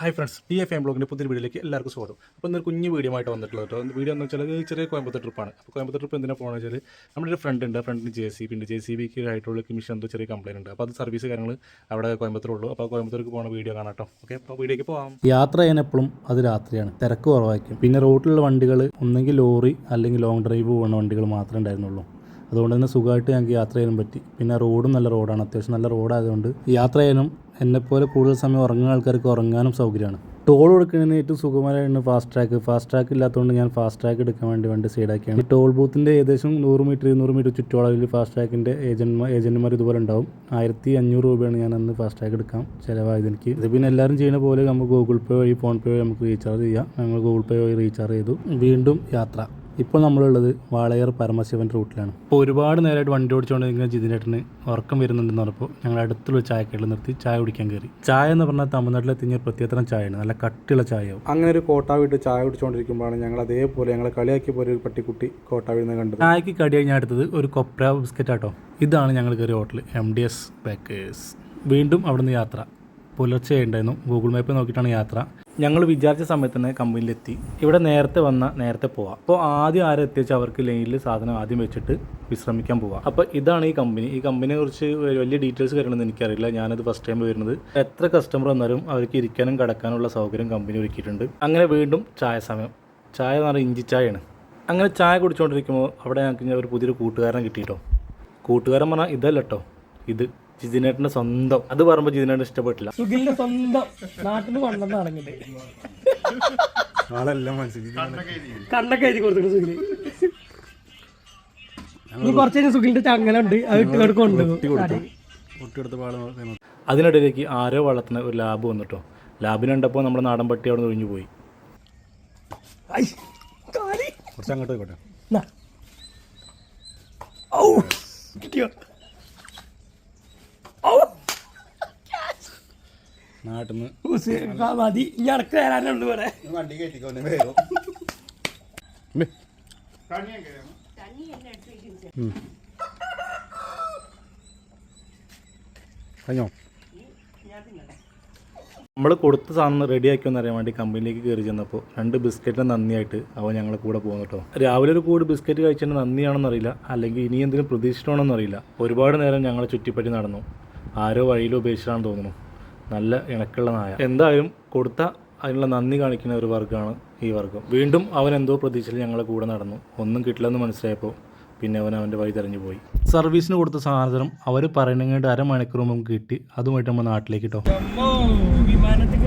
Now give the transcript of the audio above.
Hi friends D F M ബ്ലോഗിന്റെ പുതിയ വീഡിയോയിലേക്ക് എല്ലാവർക്കും സ്വാഗതം. അപ്പോൾ ഇന്നൊരു കുഞ്ഞ് വീഡിയോ ആയിട്ട് വന്നിട്ടുള്ളത് കേട്ടോ. വീഡിയോ എന്ന് വെച്ചാൽ ചെറിയ കോയമ്പത്തൂർ ട്രിപ്പാണ്. അപ്പോൾ കോയമ്പത്തൂർ ട്രിപ്പ് എന്തിനാ പോകുന്നത് വെച്ചാൽ നമ്മുടെ ഒരു ഫ്രണ്ട് ഉണ്ട് ഫ്രണ്ടിന് ജെ സി പിന്നെ ജെ സി ബിക്ക് ആയിട്ടുള്ള മിഷൻ എന്തോ ചെറിയ കംപ്ലൈന്റ് ഉണ്ട്. അപ്പോൾ അത് സർവീസ് കാര്യങ്ങൾ അവിടെ കോയമ്പത്തൂർ ഉള്ളൂ അപ്പോൾ കോയമ്പത്തൂർക്ക് പോകുന്ന വീഡിയോ കാണാം കേട്ടോ. ഓക്കെ അപ്പോൾ വീഡിയോയ്ക്ക് പോകാം യാത്ര ചെയ്യാൻ എപ്പോഴും അത് രാത്രിയാണ്. തിരക്ക് കുറവായിരിക്കും. പിന്നെ റോട്ടിലുള്ള വണ്ടികൾ ഒന്നെങ്കിൽ ലോറി അല്ലെങ്കിൽ ലോങ് ഡ്രൈവ് പോകുന്ന വണ്ടികൾ മാത്രമേ ഉണ്ടായിരുന്നുള്ളൂ. അതുകൊണ്ട് തന്നെ സുഖമായിട്ട് ഞങ്ങൾക്ക് യാത്ര ചെയ്യാനും പറ്റി. പിന്നെ റോഡും നല്ല റോഡാണ് അത്യാവശ്യം നല്ല റോഡായതുകൊണ്ട് യാത്ര ചെയ്യാനും എന്നെപ്പോലെ കൂടുതൽ സമയം ഉറങ്ങുന്ന ആൾക്കാർക്ക് ഉറങ്ങാനും സൗകര്യമാണ്. ടോൾ കൊടുക്കുന്നതിന് ഏറ്റവും സുഖമായിട്ടാണ് ഫാസ്റ്റ് ട്രാക്ക് ഫാസ്റ്റ് ട്രാക്ക് ഇല്ലാത്തതുകൊണ്ട് ഞാൻ ഫാസ്റ്റ് ട്രാക്ക് എടുക്കാൻ വേണ്ടി വണ്ടി സൈഡാക്കിയാണ് ടോൾ ബൂത്തിന്റെ ഏകദേശം നൂറ് മീറ്റർ ഇരുന്നൂറ് മീറ്റർ ചുറ്റോളവിൽ ഫാസ്റ്റ് ട്രാക്കിന്റെ ഏജന്റ്മാർ ഏജന്റുമാർ ഇതുപോലെ ഉണ്ടാവും. ആയിരത്തി അഞ്ഞൂറ് രൂപയാണ് ഞാൻ അന്ന് ഫാസ്റ്റ് ട്രാക്ക് എടുക്കാം ചിലവായത് എനിക്ക്. ഇത് പിന്നെ എല്ലാവരും ചെയ്യുന്ന പോലെ നമുക്ക് ഗൂഗിൾ പേ വഴി ഫോൺ പേ വഴി നമുക്ക് റീചാർജ് ചെയ്യാം. നമ്മൾ ഗൂഗിൾ പേ വഴി റീചാർജ് ചെയ്തു. വീണ്ടും യാത്ര. ഇപ്പോൾ നമ്മളുള്ളത് വാളയർ പരമശിവൻ റൂട്ടിലാണ്. ഇപ്പോൾ ഒരുപാട് നേരമായിട്ട് വണ്ടി ഓടിച്ചുകൊണ്ടിരിക്കുന്ന ജിതിനേട്ടന് ഉറക്കം വരുന്നുണ്ടെന്ന് പറഞ്ഞപ്പോൾ ഞങ്ങൾ അടുത്തുള്ള ചായക്കടയിൽ നിർത്തി ചായ കുടിക്കാൻ കയറി. ചായ എന്ന് പറഞ്ഞാൽ തമിഴ്നാട്ടിലെ തിഞ്ഞ പ്രത്യേകതരം ചായയാണ്. നല്ല കട്ടിയുള്ള ചായയാവും. അങ്ങനെ ഒരു കോട്ടാവിട്ട് ചായ കുടിച്ചുകൊണ്ടിരിക്കുമ്പോഴാണ് ഞങ്ങൾ അതേപോലെ ഞങ്ങളെ കളിയാക്കി പോലെ ഒരു പട്ടിക്കുട്ടി കോട്ടാവിൽ നിന്ന് കണ്ടത്. ചായക്ക് കടിയായി ഞാൻ എടുത്തത് ഒരു കൊപ്ര ബിസ്ക്കറ്റ് ആട്ടോ. ഇതാണ് ഞങ്ങൾ കയറിയ hotel M D S bakers വീണ്ടും അവിടുന്ന് യാത്ര. പുലർച്ചെ ഉണ്ടായിരുന്നു. ഗൂഗിൾ മാപ്പ് നോക്കിയിട്ടാണ് യാത്ര. ഞങ്ങൾ വിചാരിച്ച സമയത്ത് തന്നെ കമ്പനിയിലെത്തി. ഇവിടെ നേരത്തെ വന്ന നേരത്തെ പോവാം. അപ്പോൾ ആദ്യം ആരും എത്തിച്ച് അവർക്ക് ലൈനിൽ സാധനം ആദ്യം വെച്ചിട്ട് വിശ്രമിക്കാൻ പോവാം. അപ്പോൾ ഇതാണ് ഈ കമ്പനി. ഈ കമ്പനിയെ കുറിച്ച് വലിയ ഡീറ്റെയിൽസ് കാര്യങ്ങളൊന്നും എനിക്കറിയില്ല. ഞാനത് ഫസ്റ്റ് ടൈം വരുന്നത്. എത്ര കസ്റ്റമർ വന്നാലും അവർക്ക് ഇരിക്കാനും കിടക്കാനുള്ള സൗകര്യം കമ്പനി ഒരുക്കിയിട്ടുണ്ട്. അങ്ങനെ വീണ്ടും ചായ സമയം. ചായ എന്ന് പറഞ്ഞാൽ ഇഞ്ചി ചായയാണ്. അങ്ങനെ ചായ കുടിച്ചുകൊണ്ടിരിക്കുമ്പോൾ അവിടെ ഞങ്ങൾക്ക് ഒരു പുതിയൊരു കൂട്ടുകാരനെ കിട്ടിയിട്ടോ? കൂട്ടുകാരൻ പറഞ്ഞാൽ ഇതല്ല ഇത്. ജിതിനേട്ടന്റെ സ്വന്തം. അത് പറയുമ്പോ ജിതിനേട്ടൻ ഇഷ്ടപ്പെട്ടില്ല. സുഖിലിന്റെ സ്വന്തം. നാട്ടിന് കൊണ്ടുവന്നാണെങ്കിൽ ആളെല്ലാം മനസ്സിൽ കണ്ണൊക്കെ എഴുതി കൊടുത്തു സുഖിൽ. കുറച്ച് സുഖിലിന്റെ അത് കൊണ്ടുപോകും ഒട്ടിയെടുത്ത പാട് അതിനിടയിലേക്ക് ആരോ വളർത്തുന്ന ഒരു ലാബ് വന്നിട്ടോ. ലാബിന് കണ്ടപ്പോൾ നമ്മുടെ നാടൻ പട്ടി അവിടെ നിന്ന് ഒഴിഞ്ഞു പോയി. കുറച്ച് അങ്ങോട്ട് പോയിക്കോട്ടെ. കിട്ടിയോ? നാട്ടിൽ നിന്ന് ഉസ്, ആ, മതി. ഇനി അടക്ക് തരാനുണ്ട് ഇവിടെ. കഴിഞ്ഞോ? നമ്മൾ കൊടുത്ത സാധനം റെഡിയാക്കി എന്ന് അറിയാൻ വേണ്ടി കമ്പനിയിലേക്ക് കയറി ചെന്നപ്പോൾ രണ്ട് ബിസ്ക്കറ്റിന് നന്ദിയായിട്ട് അവ ഞങ്ങളെ കൂടെ പോകുന്നു കേട്ടോ. രാവിലെ ഒരു കൂട് ബിസ്ക്കറ്റ് കഴിച്ചതിന് നന്ദിയാണെന്ന് അറിയില്ല. അല്ലെങ്കിൽ ഇനി എന്തെങ്കിലും അറിയില്ല. ഒരുപാട് നേരം ഞങ്ങളെ ചുറ്റിപ്പറ്റി നടന്നു. ആരോ വഴിയിലോ ഉപേക്ഷിച്ചാണെന്ന് തോന്നുന്നു. നല്ല ഇണക്കുള്ള നായ. എന്തായാലും കൊടുത്ത അതിനുള്ള നന്ദി കാണിക്കുന്ന ഒരു വർഗമാണ് ഈ വർഗം. വീണ്ടും അവൻ എന്തോ പ്രതീക്ഷയിൽ ഞങ്ങളെ കൂടെ നടന്നു. ഒന്നും കിട്ടില്ലെന്ന് മനസ്സിലായപ്പോൾ പിന്നെ അവൻ അവന്റെ വഴി തെരഞ്ഞു പോയി. സർവീസിന് കൊടുത്ത സാധനം അവർ പറയണങ്ങേണ്ട അരമണിക്കൂർ മുമ്പ് കിട്ടി. അതുമായിട്ട് നമ്മൾ നാട്ടിലേക്ക് കേട്ടോ വിമാനത്തിൽ